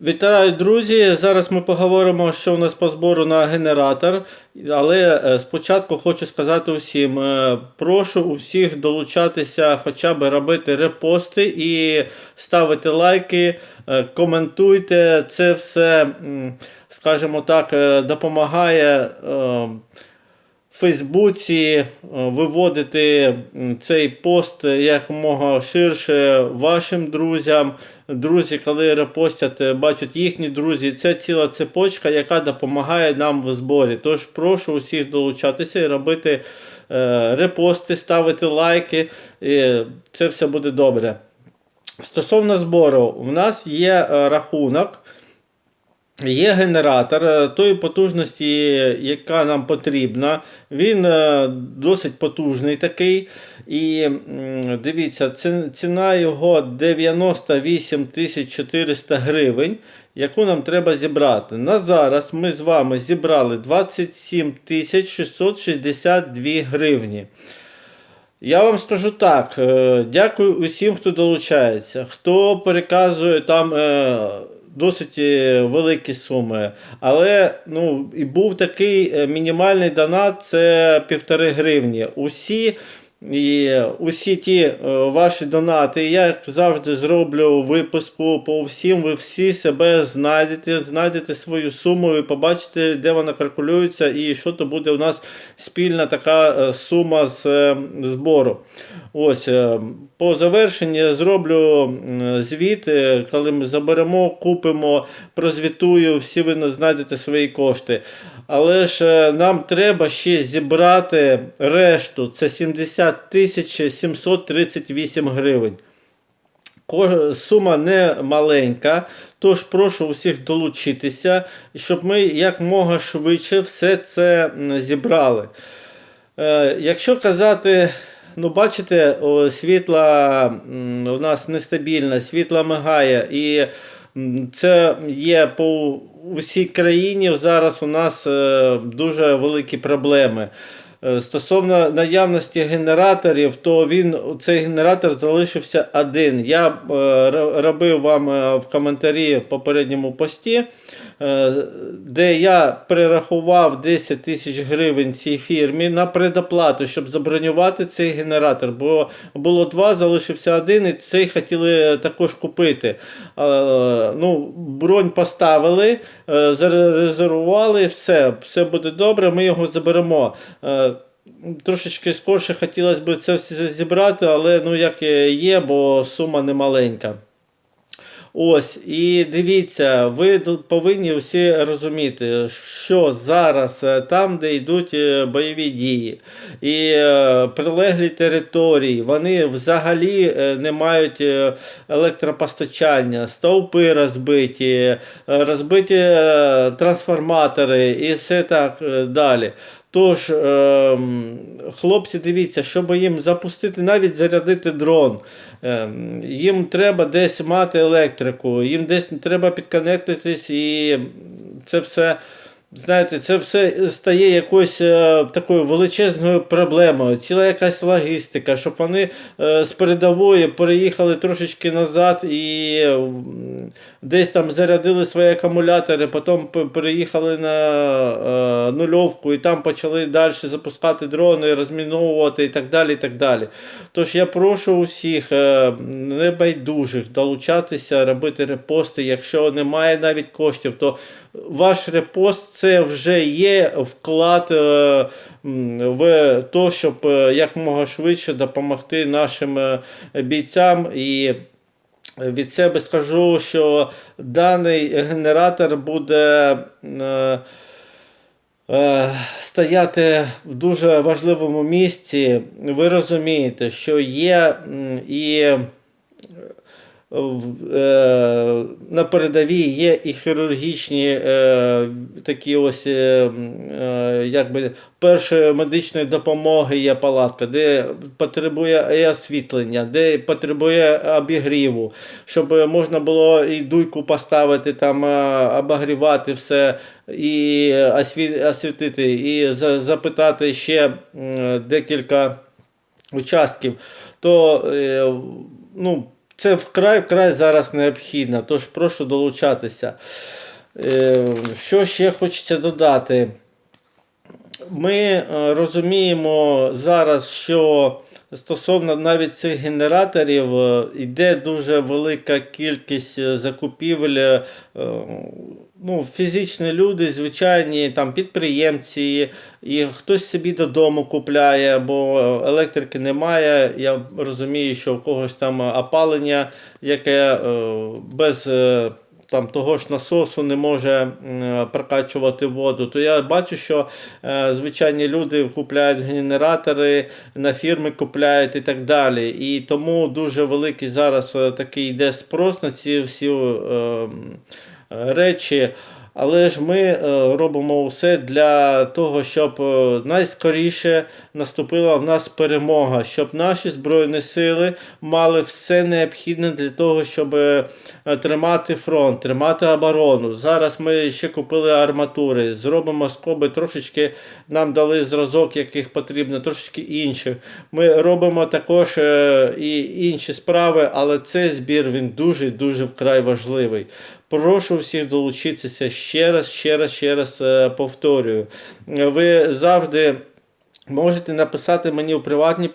Вітаю, друзі! Зараз ми поговоримо, що у нас по збору на генератор. Але е, спочатку хочу сказати усім: е, прошу усіх долучатися, хоча б робити репости і ставити лайки, е, коментуйте. Це все, скажімо так, допомагає. Фейсбуці е, виводити цей пост якомога ширше вашим друзям. Друзі, коли репостять, е, бачать їхні друзі. Це ціла цепочка, яка допомагає нам в зборі. Тож прошу усіх долучатися і робити е, репости, ставити лайки. І це все буде добре. Стосовно збору, в нас є рахунок. Є генератор е, тої потужності, яка нам потрібна. Він е, досить потужний такий. І дивіться, ціна його 98 400 гривень, яку нам треба зібрати. На зараз ми з вами зібрали 27 662 гривні. Я вам скажу так, е, дякую усім, хто долучається, хто переказує там досить е, великі суми. Але ну, і був такий е, мінімальний донат це півтори гривні. Усі, і усі ті е, ваші донати, я як завжди зроблю випуску по всім, ви всі себе знайдете, знайдете свою суму, ви побачите, де вона калькулюється і що то буде у нас спільна така е, сума з е, збору. Ось, по завершенні зроблю м, звіт, коли ми заберемо, купимо, прозвітую, всі ви знайдете свої кошти. Але ж нам треба ще зібрати решту, це 70 тисяч 738 гривень. Сума не маленька, тож прошу усіх долучитися, щоб ми якмога швидше все це зібрали. Е, якщо казати, ну бачите, світла у нас нестабільна, світла мигає, і це є по усій країні. Зараз у нас е, дуже великі проблеми. Е, Стосовно наявності генераторів, то він цей генератор залишився один. Я е, робив вам е, в коментарі в попередньому пості, де я перерахував 10 тисяч гривень цій фірмі на предоплату, щоб забронювати цей генератор. Бо було два, залишився один, і цей хотіли також купити. Ну, бронь поставили, зарезервували, все, все буде добре, ми його заберемо. Трошечки скорше хотілося б це все зібрати, але ну як є, бо сума не маленька. Ось, і дивіться, ви повинні всі розуміти, що зараз е, там, де йдуть е, бойові дії, і е, прилеглі території, вони взагалі не мають електропостачання, стовпи розбиті, розбиті трансформатори і все так далі. Тож, е, хлопці, дивіться, щоб їм запустити, навіть зарядити дрон, е, їм треба десь мати електрику, їм десь треба підконектитись, і це все. Знаєте, це все стає якоюсь е, такою величезною проблемою, ціла якась логістика, щоб вони е, з передової переїхали трошечки назад і м, десь там зарядили свої акумулятори, потім переїхали на е, нульовку і там почали далі запускати дрони, розміновувати і так далі. і так далі. Тож я прошу усіх е, небайдужих долучатися, робити репости. Якщо немає навіть коштів, то ваш репост це вже є вклад е, в те, щоб е, якомога швидше допомогти нашим е, бійцям. І від себе скажу, що даний генератор буде. е, е, Стояти в дуже важливому місці, ви розумієте, що є і е, на передовій є і хірургічні е, такі ось е, е, якби першої медичної допомоги є палатка, де потребує і освітлення, де потребує обігріву, щоб можна було і дуйку поставити, там е, обогрівати все і освітити, і запитати ще декілька участків, то е, ну, це вкрай вкрай зараз необхідно, тож прошу долучатися. Е, Що ще хочеться додати? Ми е, розуміємо зараз, що стосовно навіть цих генераторів е, йде дуже велика кількість е, закупівель. е, Ну, фізичні люди, звичайні там підприємці, і хтось собі додому купляє, бо електрики немає. Я розумію, що у когось там опалення, яке е, без е, там того ж насосу не може прокачувати воду, то я бачу, що е, звичайні люди купляють генератори, на фірми купляють і так далі. І тому дуже великий зараз е, такий йде спрос на ці всі е, речі. Але ж ми е, робимо все для того, щоб е, найскоріше наступила в нас перемога, щоб наші збройні сили мали все необхідне для того, щоб е, тримати фронт, тримати оборону. Зараз ми ще купили арматури, зробимо скоби трошечки нам дали зразок, яких потрібно, трошечки інших. Ми робимо також і інші справи, але цей збір він дуже дуже вкрай важливий. Прошу всіх долучитися ще раз, ще раз, ще раз е, повторюю. Ви завжди. Можете написати мені в приватні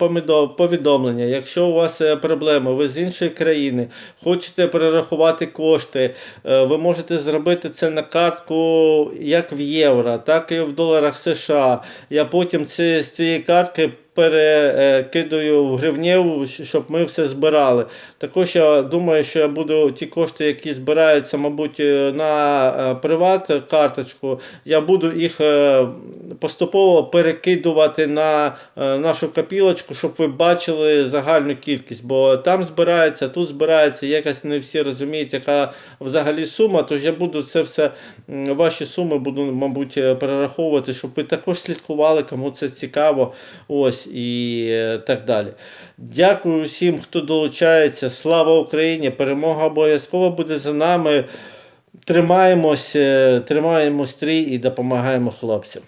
повідомлення, якщо у вас е, проблеми, ви з іншої країни, хочете перерахувати кошти, е, ви можете зробити це на картку як в євро, так і в доларах США. Я потім ці, з цієї картки перекидаю в гривнєву, щ- щоб ми все збирали. Також я думаю, що я буду ті кошти, які збираються, мабуть, е, на е, приват карточку, я буду їх е, поступово перекидувати на е, нашу копілочку, щоб ви бачили загальну кількість. Бо там збирається, тут збирається, якось не всі розуміють, яка взагалі сума. Тож я буду це все, ваші суми буду, мабуть, е, перераховувати, щоб ви також слідкували, кому це цікаво. Ось і е, так далі. Дякую всім, хто долучається. Слава Україні! Перемога обов'язково буде за нами. Тримаємось, е, тримаємо стрій і допомагаємо хлопцям.